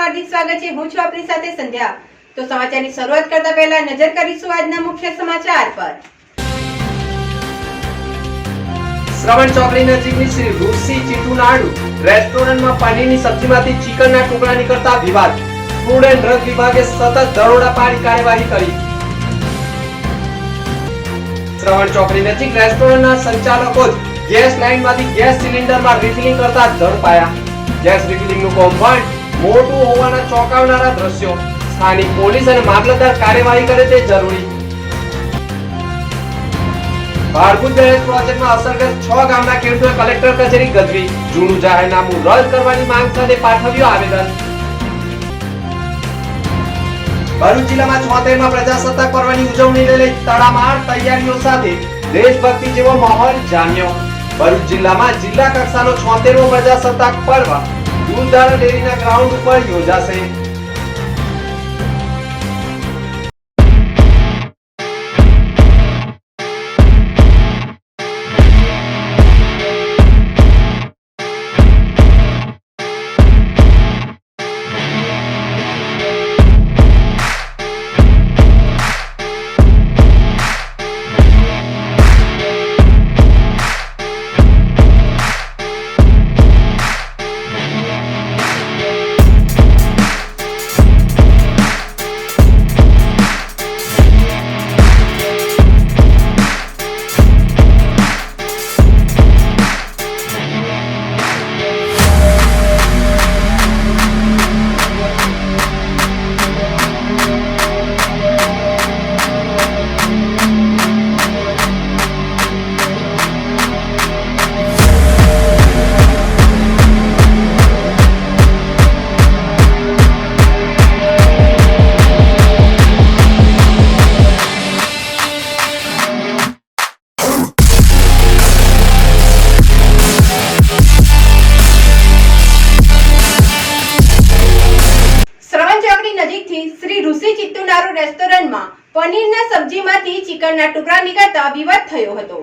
હાર્દિક સ્વાગત છે. હું છું આપની સાથે સંધ્યા. તો સમાચારની શરૂઆત કરતા પહેલા નજર કરીશું આજના મુખ્ય સમાચાર પર. શ્રવણ ચોકડી નજીકની શ્રી ઋષિ ચીટુનાડુ રેસ્ટોરન્ટમાં પનીરની સબ્જીમાંથી ચિકનના ટુકડા નીકળતા વિવાદ. ફૂડ એન્ડ ડ્રગ વિભાગે સતત દરોડા પાડી કાર્યવાહી કરી. શ્રવણ ચોકડી નજીક રેસ્ટોરન્ટના સંચાલકો જ ગેસ લાઇનમાંથી ગેસ સિલિન્ડરમાં રિફિલિંગ કરતા ઝડપાયા. ગેસ રિફિલિંગનું કૌભાંડ મોટું હોવાના ચોંકાવનારા દ્રશ્યો. સ્થાનિક પોલીસ અને મામલતદાર કાર્યવાહી કરે તે જરૂરી. ભારભૂત દહેજ પ્રોજેક્ટમાં અસરગ્રસ્ત છ ગામના ખેડૂતોએ કલેક્ટર કચેરી ગજવી. જૂનું જાહેરનામું રદ કરવાની માંગ સાથે પાઠવ્યું આવેદન. ભરૂચ જિલ્લામાં છોતેરમાં પ્રજાસત્તાક પર્વની ઉજવણીને લઈ તડામાર તૈયારીઓ સાથે દેશભક્તિ જેવો માહોલ જામ્યો. ભરૂચ જિલ્લામાં જિલ્લા કક્ષાનો છોતેરમો પ્રજાસત્તાક પર્વ દૂધધારા ડેરીના ગ્રાઉન્ડ ઉપર યોજાશે. ટુકડા નીકળતા વિવાદ થયો હતો.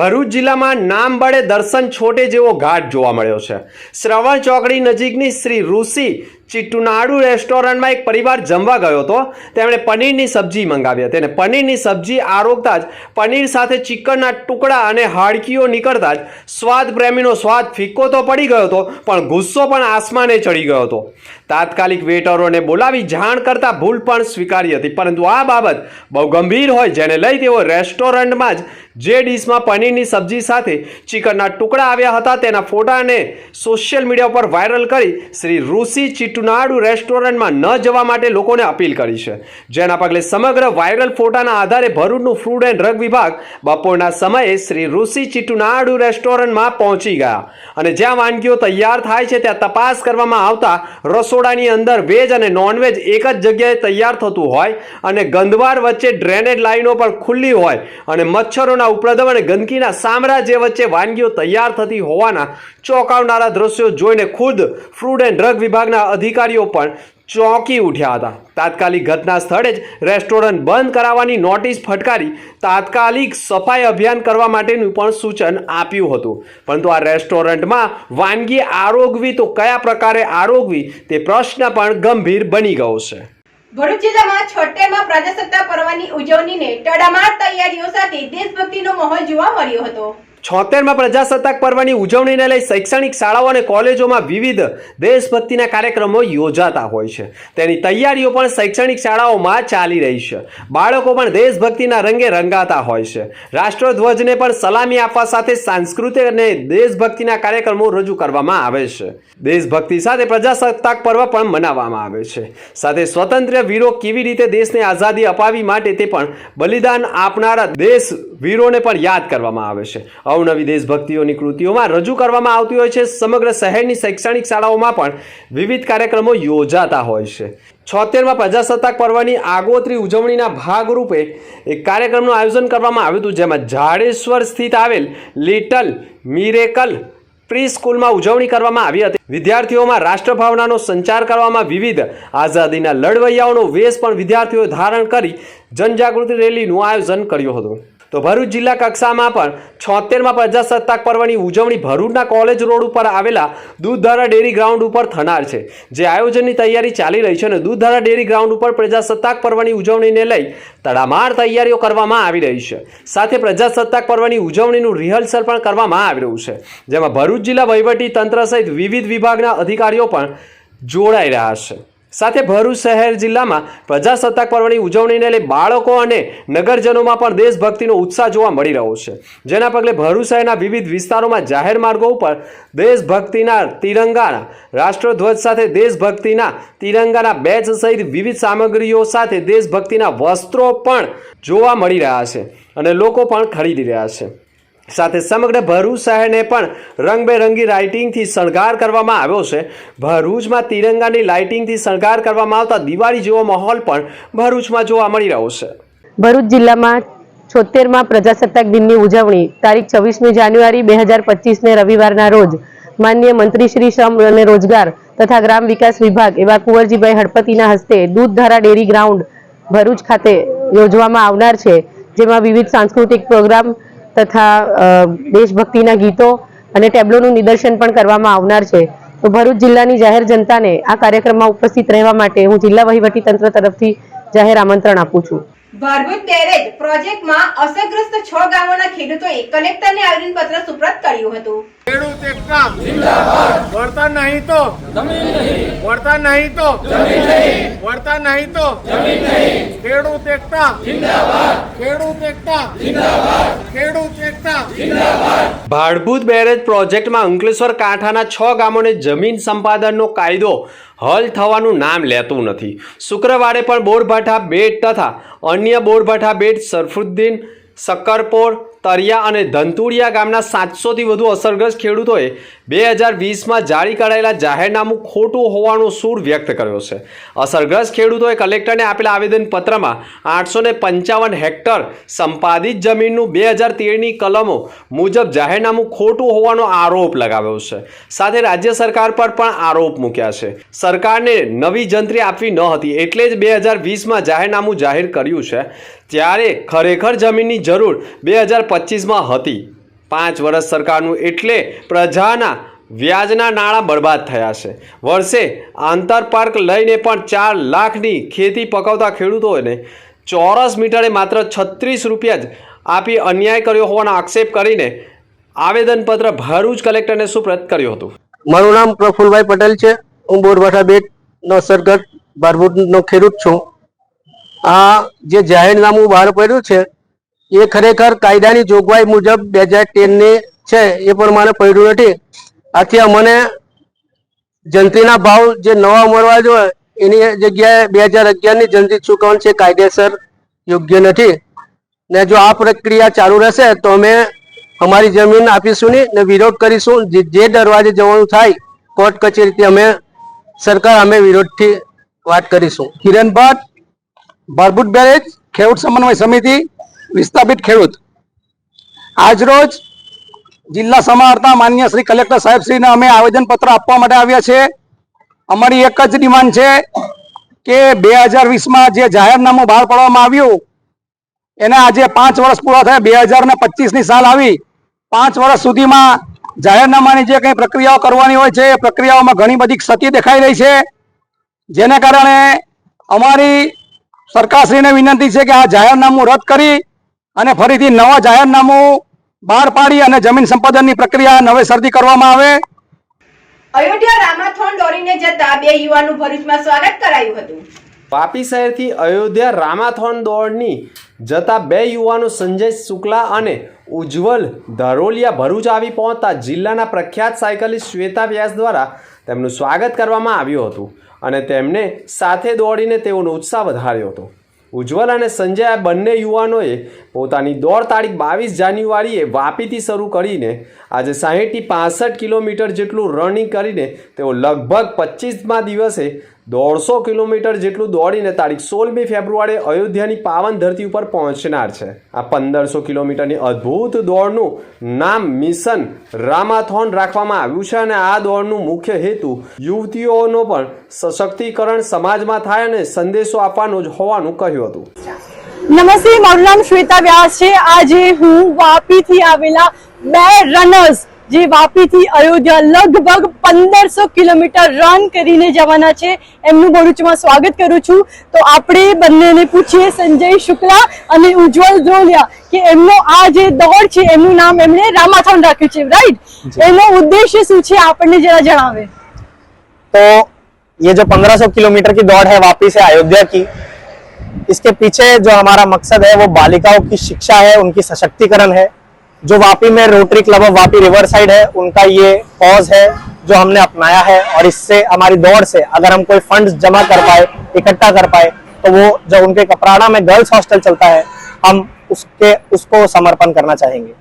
ભરૂચ જિલ્લામાં નામ બળે દર્શન છોટે જેવો ઘાટ જોવા મળ્યો છે. શ્રવણ ચોકડી નજીકની શ્રી ઋષિ ચિટ્ટુનાડુ રેસ્ટોરન્ટમાં એક પરિવાર જમવા ગયો હતો. તેમણે પનીરની સબ્જી મંગાવી હતી અને પનીરની સબ્જી આરોગતા જ પનીર સાથે ચિકનના ટુકડા અને હાડકીઓ નીકળતા જ સ્વાદ પ્રેમીનો સ્વાદ ફિક્કો તો પડી ગયો હતો, પણ ગુસ્સો પણ આસમાને ચડી ગયો હતો. તાત્કાલિક વેટરોને બોલાવી જાણ કરતાં ભૂલ પણ સ્વીકારી હતી, પરંતુ આ બાબત બહુ ગંભીર હોય જેને લઈ તેઓ રેસ્ટોરન્ટમાં જ જે ડીશમાં પનીરની સબ્જી સાથે ચિકનના ટુકડા આવ્યા હતા તેના ફોટાને સોશિયલ મીડિયા પર વાયરલ કરી શ્રી ઋષિ ચિટ્ટુનાડુ રેસ્ટોરન્ટમાં ન જવા માટે લોકોને અપીલ કરી છે. જેના પગલે સમગ્ર વાયરલ ફોટાના આધારે ભરૂચનું ફૂડ એન્ડ ડ્રગ વિભાગ બપોરના સમયે શ્રી ઋષિ ચિટુનાડુ રેસ્ટોરન્ટમાં પહોંચી ગયા. અને જ્યાં વાનગીઓ તૈયાર થાય છે, ત્યાં તપાસ કરવામાં આવતા રસોડાની અંદર વેજ અને નોનવેજ એક જ જગ્યાએ તૈયાર થતું હોય અને ગંદવાર વચ્ચે ડ્રેનેજ લાઈનો પણ ખુલ્લી હોય અને મચ્છરોના ઉપદ્રવ અને ગંદકીના સામ્રાજ્ય વચ્ચે વાનગીઓ તૈયાર થતી હોવાના ચોંકાવનારા દ્રશ્યો જોઈને ખુદ ફૂડ એન્ડ ડ્રગ વિભાગના અધિકારીઓ પણ ચોંકી ઉઠ્યા હતા. તાત્કાલિક ઘટના સ્થળે જ રેસ્ટોરન્ટ બંધ કરાવવાની નોટિસ ફટકારી તાત્કાલિક સફાઈ અભિયાન કરવા માટેનું પણ સૂચન આપ્યું હતું. પરંતુ આ રેસ્ટોરન્ટમાં વાનગી આરોગવી તો કયા પ્રકારે આરોગવી તે પ્રશ્ન પણ ગંભીર બની ગયો છે. ભરૂચ જિલ્લામાં છોતેરમાં પ્રજાસત્તાક પર્વની ઉજવણીને તડામાર તૈયારીઓ સાથે દેશભક્તિનો માહોલ જોવા મળ્યો હતો. છોતેરમાં પ્રજાસત્તાક પર્વની ઉજવણીને લઈ શૈક્ષણિક શાળાઓ અને કોલેજોમાં વિવિધ દેશભક્તિના કાર્યક્રમો યોજાતા હોય છે. તેની તૈયારીઓ પણ શૈક્ષણિક શાળાઓમાં ચાલી રહી છે. બાળકો પણ દેશભક્તિના રંગે રંગાતા હોય છે. રાષ્ટ્રધ્વજને પણ સલામી આપવા સાથે સાંસ્કૃતિક અને દેશભક્તિના કાર્યક્રમો રજૂ કરવામાં આવે છે. દેશભક્તિ સાથે પ્રજાસત્તાક પર્વ પણ મનાવવામાં આવે છે. સાથે સ્વતંત્ર વીરો કેવી રીતે દેશને આઝાદી અપાવી માટે તે પણ બલિદાન આપનારા દેશ વીરોને પણ યાદ કરવામાં આવે છે. અવનવી દેશભક્તિઓની કૃતિઓમાં રજૂ કરવામાં આવતી હોય છે. સમગ્ર શહેરની શૈક્ષણિક શાળાઓમાં પણ વિવિધ કાર્યક્રમો યોજાતા હોય છે. છોતેરમાં પ્રજાસત્તાક પર્વની આગોતરી ઉજવણીના ભાગરૂપે એક કાર્યક્રમનું આયોજન કરવામાં આવ્યું હતું, જેમાં જાડેશ્વર સ્થિત આવેલ લિટલ મિરેકલ પ્રી સ્કૂલમાં ઉજવણી કરવામાં આવી હતી. વિદ્યાર્થીઓમાં રાષ્ટ્રભાવનાનો સંચાર કરવામાં વિવિધ આઝાદીના લડવૈયાઓનો વેશ પણ વિદ્યાર્થીઓએ ધારણ કરી જનજાગૃતિ રેલીનું આયોજન કર્યું હતું. તો ભરૂચ જિલ્લા કક્ષામાં પણ છોતેરમાં પ્રજાસત્તાક પર્વની ઉજવણી ભરૂચના કોલેજ રોડ ઉપર આવેલા દૂધધારા ડેરી ગ્રાઉન્ડ ઉપર થનાર છે. જે આયોજનની તૈયારી ચાલી રહી છે અને દૂધધારા ડેરી ગ્રાઉન્ડ ઉપર પ્રજાસત્તાક પર્વની ઉજવણીને લઈ તડામાર તૈયારીઓ કરવામાં આવી રહી છે. સાથે પ્રજાસત્તાક પર્વની ઉજવણીનું રિહર્સલ પણ કરવામાં આવી રહ્યું છે. જેમાં ભરૂચ જિલ્લા વહીવટી તંત્ર સહિત વિવિધ વિભાગના અધિકારીઓ પણ જોડાઈ રહ્યા છે. સાથે ભરૂચ શહેર જિલ્લામાં પ્રજાસત્તાક પર્વની ઉજવણીને લઈ બાળકો અને નગરજનોમાં પણ દેશભક્તિનો ઉત્સાહ જોવા મળી રહ્યો છે. જેના પગલે ભરૂચ શહેરના વિવિધ વિસ્તારોમાં જાહેર માર્ગો ઉપર દેશભક્તિના તિરંગાના, રાષ્ટ્રધ્વજ સાથે દેશભક્તિના તિરંગાના બેચ સહિત વિવિધ સામગ્રીઓ સાથે દેશભક્તિના વસ્ત્રો પણ જોવા મળી રહ્યા છે અને લોકો પણ ખરીદી રહ્યા છે. સાથે સમગ્ર ભરૂચ શહેરને પણ રંગબેરંગી લાઇટિંગથી શણગાર કરવામાં આવ્યો છે. ભરૂચમાં તિરંગાની લાઇટિંગથી શણગાર કરવામાં આવતા દિવાળી જેવો માહોલ પણ ભરૂચમાં જોવા મળી રહ્યો છે. ભરૂચ જિલ્લામાં છોતેરમાં પ્રજાસત્તાક દિનની ઉજવણી, તારીખ છવ્વીસમી જાન્યુઆરી બે હજાર પચીસને રવિવારના રોજ. માન્ય મંત્રી શ્રી શ્રમ અને રોજગાર તથા ગ્રામ વિકાસ વિભાગ એવા કુંવરજીભાઈ હળપતિના હસ્તે દૂધધારા ડેરી ગ્રાઉન્ડ ભરૂચ ખાતે યોજવામાં આવનાર છે, જેમાં વિવિધ સાંસ્કૃતિક પ્રોગ્રામ તથા દેશભક્તિના ગીતો અને ટેબ્લોનું નિદર્શન પણ કરવામાં આવનાર છે. તો ભરૂચ જિલ્લાની જાહેર જનતાને આ કાર્યક્રમમાં ઉપસ્થિત રહેવા માટે હું જિલ્લા વહીવટી તંત્ર તરફથી જાહેર આમંત્રણ આપું છું. ભારભૂત બેરેજ પ્રોજેક્ટમાં અસરગ્રસ્ત છ ગામોના ખેડૂતોએ કલેક્ટરને આવેદનપત્ર સુપ્રત કર્યું હતું. ખેડૂત એકતા વળતા નહીં તો? વળતા નહીં તો? વળતા નહીં તો? ખેડૂત એકતા ખેડૂત એકતા ખેડૂત એકતા ભાડભૂત બેરેજ પ્રોજેક્ટમાં અંકલેશ્વર કાંઠાના છ ગામોને જમીન સંપાદનનો કાયદો હલ થવાનું નામ લેતું નથી. શુક્રવારે પણ બોરભાઠા બેટ તથા અન્ય બોરભાઠા બેટ સરફુદ્દીન સક્કરપોર તરિયા અને ધંતુડિયા ગામના સાતસોથી વધુ અસરગ્રસ્ત ખેડૂતોએ બે હજાર વીસમાં જારી કરાયેલા જાહેરનામું ખોટું હોવાનો સૂર વ્યક્ત કર્યો છે. અસરગ્રસ્ત ખેડૂતોએ કલેક્ટરને આપેલા આવેદનપત્રમાં આઠસો ને પંચાવન હેક્ટર સંપાદિત જમીનનું બે હજાર તેરની કલમો મુજબ જાહેરનામું ખોટું હોવાનો આરોપ લગાવ્યો છે. સાથે રાજ્ય સરકાર પર પણ આરોપ મૂક્યા છે. સરકારને નવી જંત્રી આપવી ન હતી એટલે જ બે હજાર વીસમાં જાહેરનામું જાહેર કર્યું છે. ત્યારે ખરેખર જમીનની જરૂર બે હજાર પચીસમાં હતી. પાંચ વર્ષ સરકારનું એટલે પ્રજાના વ્યાજના નાણાં બરબાદ થયા છે. વર્ષે આંતર પાર્ક લઈને પણ ચાર લાખની ખેતી પકવતા ખેડૂતોને ચોરસ મીટરે માત્ર છત્રીસ રૂપિયા જ આપી અન્યાય કર્યો હોવાનો આક્ષેપ કરીને આવેદનપત્ર ભરૂચ કલેક્ટરને સુપ્રત કર્યું હતું. મારું નામ પ્રફુલભાઈ પટેલ છે. હું બોરભાઠા બેટ નો સરગત બારભૂતનો ખેડૂત છું. આ જે જાહેરનામું બહાર પડ્યું છે, એ ખરેખર કાયદાની જોગવાઈ મુજબ બે હજાર ટેનની છે, એ પ્રમાણે પડ્યું નથી. આથી અમને જંત્રીના ભાવ જે નવા મળવા જોઈએ, એની જગ્યાએ બે હજાર અગિયારની જંત્રી ચૂકવણ છે, કાયદેસર યોગ્ય નથી. ને જો આ પ્રક્રિયા ચાલુ રહેશે, તો અમે અમારી જમીન આપીશું નહીં, ને વિરોધ કરીશું. જે જે દરવાજે જવાનું થાય, કોર્ટ કચેરીથી અમે, સરકાર અમે વિરોધથી વાત કરીશું. કિરણ ભટ્ટ ભારભૂત બેરેજ, ખેડૂત સમન્વય સમિતિ, વિસ્થાપિત ખેડૂત. આજરોજ જિલ્લા સમાહર્તા માન્ય શ્રી કલેક્ટર સાહેબ શ્રીને અમે આવેદનપત્ર આપવા માટે આવ્યા છે અમારી એક જ ડિમાન્ડ છે કે બે હજાર વીસમાં જે જાહેરનામું બહાર પાડવામાં આવ્યું, એને આજે પાંચ વર્ષ પૂરા થયા. બે હજાર ને પચીસની સાલ આવી. પાંચ વર્ષ સુધીમાં જાહેરનામાની જે કંઈ પ્રક્રિયાઓ કરવાની હોય છે, એ પ્રક્રિયાઓમાં ઘણી બધી ક્ષતિ દેખાઈ રહી છે. જેને કારણે અમારી સરકારશ્રીને વિનંતી છે કે આ જાહેરનામું રદ કરી અને ફરીથી નવા જાહેરનામું બહાર પાડી અને જમીન સંપાદનની પ્રક્રિયા નવેસરથી કરવામાં આવે. અયોધ્યા રામાથોન દોડીને જતા બે યુવાનું ભરૂચમાં સ્વાગત કરાયું હતું. વાપી શહેરથી અયોધ્યા રામાથોન દોડની જતા બે યુવાનો સંજય શુક્લા અને ઉજ્જવલ ધરોલિયા ભરૂચ આવી પહોંચતા જિલ્લાના પ્રખ્યાત સાયકલિસ્ટ શ્વેતા વ્યાસ દ્વારા તેમનું સ્વાગત કરવામાં આવ્યું હતું. અને તેમને સાથે દોડીને તેઓનો ઉત્સાહ વધાર્યો હતો. ઉજ્જવલ અને સંજય આ બંને યુવાનોએ પોતાની દોડ તારીખ બાવીસ જાન્યુઆરીએ વાપીથી શરૂ કરીને આજે સાહીઠથી પાસઠ કિલોમીટર જેટલું રનિંગ કરીને તેઓ લગભગ પચીસમાં દિવસે દોઢસો કિલોમીટર જેટલું દોડીને તારીખ સોળમી ફેબ્રુઆરીએ અયોધ્યાની પાવન ધરતી ઉપર પહોંચનાર છે. આ પંદરસો કિલોમીટરની અદ્ભુત દોડનું નામ મિશન રામાથોન રાખવામાં આવ્યું છે અને આ દોડનું મુખ્ય હેતુ યુવતીઓનો પણ સશક્તિકરણ સમાજમાં થાય અને સંદેશો આપવાનો જ હોવાનું કહ્યું હતું. નમસ્તે, મારું નામ શ્વેતા વ્યાસ છે. આજે હું વાપીથી આવેલા બે રનર્સ જે વાપીથી અયોધ્યા લગભગ પંદરસો કિલોમીટર રન કરીને જવાના છે એમનું ભરૂચમાં સ્વાગત કરું છું તો આપણે બંનેને પૂછીએ સંજય શુક્લા અને ઉજ્જવલ ધ્રોલિયા કે એમનો આ જે દોડ છે એમનું નામ એમણે રામાથોન રાખ્યું છે રાઈટ એનો ઉદ્દેશ્ય શું છે આપણને જરા જણાવે तो ये जो 1500 किलोमीटर की दौड़ है वापी से अयोध्या की इसके पीछे जो हमारा मकसद है वो बालिकाओं की शिक्षा है उनकी सशक्तिकरण है जो वापी में rotary club of Vapi river side है उनका ये कॉज है जो हमने अपनाया है और इससे हमारी दौड़ से अगर हम कोई फंड जमा कर पाए इकट्ठा कर पाए तो वो जो उनके कपराड़ा में गर्ल्स हॉस्टल चलता है हम उसके उसको समर्पण करना चाहेंगे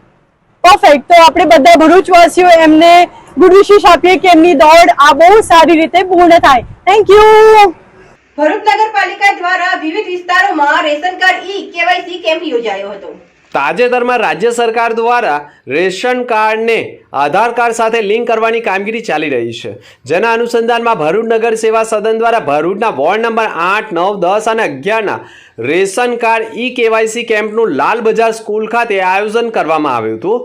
પરફેક્ટ તો આપણે બધા ભરૂચવાસીઓ એમને ગુડ વિશેષ આપીએ કે એમની દોડ આ બહુ સારી રીતે પૂર્ણ થાય થેન્ક યુ ભરૂચ નગરપાલિકા દ્વારા વિવિધ વિસ્તારોમાં ration card e KYC camp યોજાયો હતો તાજેતરમાં રાજ્ય સરકાર દ્વારા રેશન કાર્ડને આધાર કાર્ડ સાથે લિંક કરવાની કામગીરી ચાલી રહી છે. જેના અનુસંધાનમાં ભરૂચ નગર સેવા સદન દ્વારા ભરૂચના વોર્ડ નંબર આઠ, નવ, દસ અને અગિયારના રેશન કાર્ડ ઈ કેવાયસી કેમ્પનું લાલ બજાર સ્કૂલ ખાતે આયોજન કરવામાં આવ્યું હતું.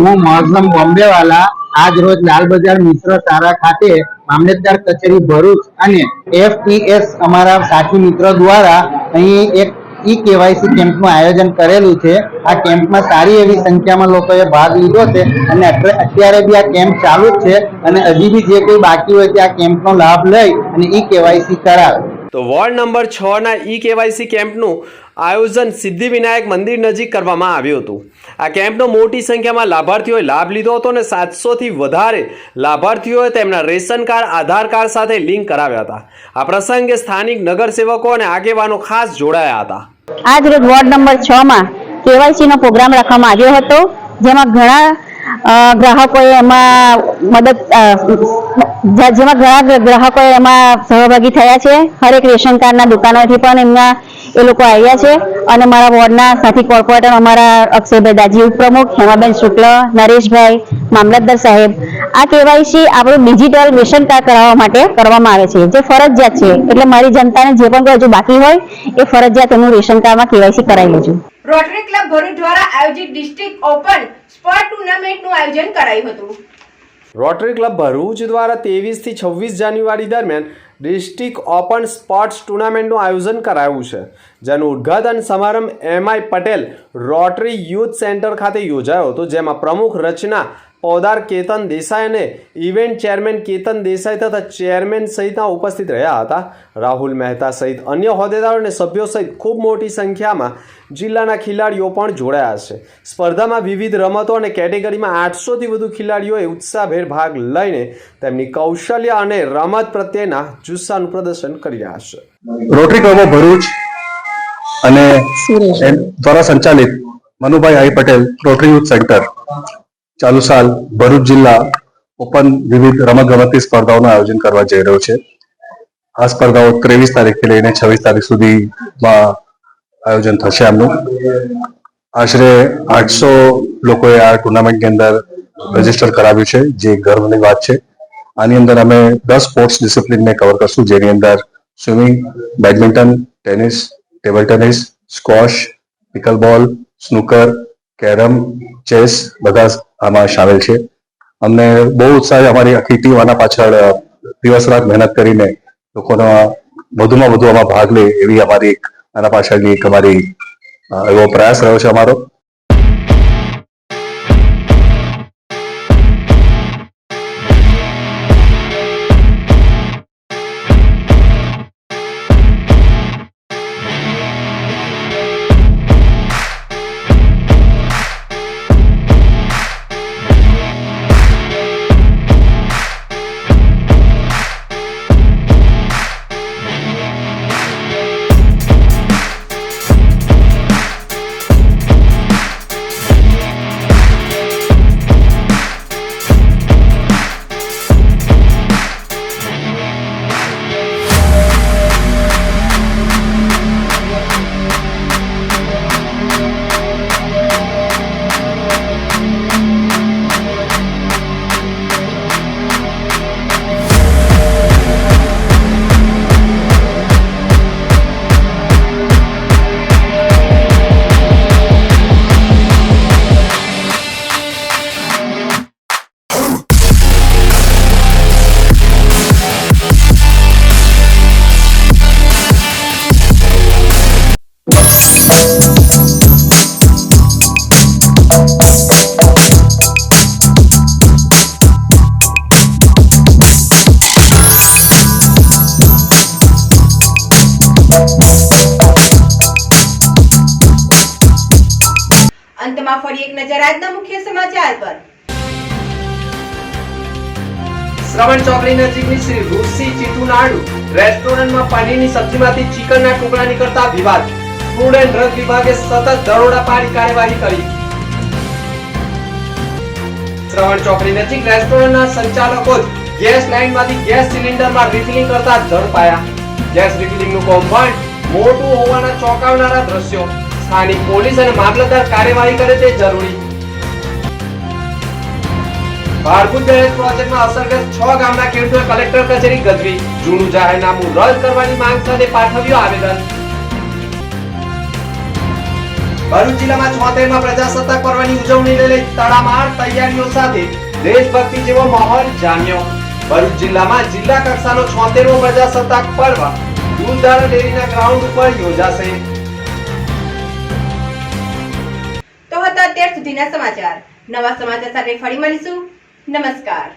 હું મોઝમ બોમ્બેવાલા આજ રોજ લાલ બજાર મિત્ર તારા ખાતે મામલતદાર કચેરી ભરૂચ અને એફપીએસ અમારા સાથી મિત્ર દ્વારા અહીં એક ઈ કેવાયસી કેમ્પનું આયોજન કરેલું છે. આ કેમ્પમાં સારી એવી સંખ્યામાં લોકોએ ભાગ લીધો છે અને અત્યારે બી આ કેમ્પ ચાલુ જ છે અને હજી બી જે કોઈ બાકી હોય તે આ કેમ્પનો લાભ લઈ અને ઈ કેવાયસી કરાવે. તો વોર્ડ નંબર છ ના ઈ કેવાયસી કેમ્પનું આયોજન સિદ્ધિવિનાયક મંદિર નજીક કરવામાં આવ્યું હતું. આ કેમ્પનો મોટી સંખ્યામાં લાભાર્થીઓએ લાભ લીધો હતો અને સાતસોથી વધારે લાભાર્થીઓએ તેમના રેશન કાર્ડ, આધાર કાર્ડ સાથે લિંક કરાવ્યા હતા. આ પ્રસંગે સ્થાનિક નગરસેવકો અને આગેવાનો ખાસ જોડાયા હતા. આજ રોજ વોર્ડ નંબર છ માં કેવાયસી નો પ્રોગ્રામ રાખવામાં આવ્યો હતો, જેમાં ઘણા ગ્રાહકોએ એમાં મદદ જેમાં ઘણા ગ્ર- ગ્રાહકોએ એમાં સહભાગી થયા છે. હરેક રેશન કાર્ડના દુકાનોથી પણ એમના એ લોકો આવ્યા છે અને મારા વોર્ડના સાથી કોર્પોરેટર અમારા અક્ષયભાઈ દાજી ઉપપ્રમુખ હેમાબેન શુક્લ નરેશભાઈ મામલતદાર સાહેબ. આ કેવાયસી આપણું ડિજિટલ રેશન કાર્ડ કરાવવા માટે કરવામાં આવે છે. જે ફરજિયાત છે. એટલે મારી જનતાને જે પણ હજુ બાકી હોય એ ફરજિયાત એનું રેશન કાર્ડમાં કેવાયસી કરાવી લેજો. રોટરી ક્લબ ભરૂચ દ્વારા આયોજિત ડિસ્ટ્રિક્ટ ઓપન સ્પોર્ટ ટુર્નામેન્ટનું આયોજન કરાયું હતું. રોટરી ક્લબ ભરૂચ દ્વારા ત્રેવીસથી છવ્વીસ જાન્યુઆરી દરમિયાન ડિસ્ટ્રિક્ટ ઓપન સ્પોર્ટ્સ ટુર્નામેન્ટનું આયોજન કરાયું છે, જેનું ઉદ્ઘાટન સમારંભ M I Patel Rotary youth centre ખાતે યોજાયો હતો, જેમાં પ્રમુખ રચના પૌદાર કેતન દેસાઈ અને ઇવેન્ટ ચેરમેન કેતન દેસાઈ તથા ચેરમેન સહિતના ઉપસ્થિત રહ્યા હતા. રાહુલ મહેતા સહિત અન્ય હોદ્દેદારો અને સભ્યો સહિત ખૂબ મોટી સંખ્યામાં જિલ્લાના ખેલાડીઓ પણ જોડાયા છે. સ્પર્ધામાં વિવિધ રમતો અને કેટેગરીમાં આઠસોથી વધુ ખેલાડીઓએ ઉત્સાહભેર ભાગ લઈને તેમની કૌશલ્ય અને રમત પ્રત્યેના જુસ્સાનું પ્રદર્શન કરી રહ્યા છે. રોટરી ક્લબો ભરૂચ અને દ્વારા સંચાલિત Manubhai I Patel Rotary youth centre. ચાલુ સાલ ભરૂચ જિલ્લા ઓપન વિવિધ રમતગમતની સ્પર્ધાઓનું આયોજન કરવા જઈ રહ્યો છે. આ સ્પર્ધાઓ ત્રેવીસ તારીખથી લઈને છવ્વીસ તારીખ સુધીમાં આયોજન થશે આમનું. આશરે આઠસો લોકોએ આ ટુર્નામેન્ટની અંદર રજિસ્ટર કરાવ્યું છે, જે ગર્વની વાત છે. આની અંદર અમે દસ સ્પોર્ટ્સ ડિસિપ્લિનને કવર કરશું, જેની અંદર swimming badminton tennis table tennis squash pickleball snooker carrom chess બધા આમાં સામેલ છે. અમને બહુ ઉત્સાહ અમારી આખી ટીમ આના પાછળ દિવસ રાત મહેનત કરીને લોકોનો વધુમાં વધુ આમાં ભાગ લે એવી અમારી આના પાછળની એક અમારી એવો પ્રયાસ રહ્યો છે અમારો. શ્રવણ ચોકડી નજીકની શ્રી ઋષિ ચિતુનાડુ રેસ્ટોરન્ટમાં પનીરની સબ્જીમાંથી ચિકનના ટુકડા નીકળતા વિવાદ. ફૂડ એન્ડ ડ્રગ વિભાગે સતત દરોડા પાડી કાર્યવાહી કરી. શ્રવણ ચોકડી નજીક રેસ્ટોરન્ટના સંચાલકો જ ગેસ લાઇનમાંથી ગેસ સિલિન્ડરમાં રિફિલિંગ કરતા ઝડપાયા. ગેસ રિફિલિંગનું કૌભાંડ મોટું હોવાના ચોંકાવનારા દ્રશ્યો. સ્થાનિક પોલીસ અને મામલતદાર કાર્યવાહી કરે તે જરૂરી. ભારભૂત દહેજ પ્રોજેક્ટમાં અસરગ્રસ્ત છ ગામના ખેડૂતોએ કલેક્ટર કચેરી ગજવી જૂનું જાહેરનામું રદ કરવાની માંગ સાથે પાઠવ્યું આવેદન. ભરૂચ જિલ્લામાં છોતેરમાં પ્રજાસત્તાક પર્વની ઉજવણીને લઈ તડામાર તૈયારીઓ સાથે દેશભક્તિ જેવો માહોલ જામ્યો. ભરૂચ જિલ્લામાં જિલ્લા કક્ષાનો છોતેરમો પ્રજાસત્તાક પર્વ દૂધધારા ડેરીના ગ્રાઉન્ડ ઉપર યોજાશે. તો હતા અત્યાર સુધીના સમાચાર. નવા સમાચાર સાથે ફરી મળીશું. નમસ્કાર.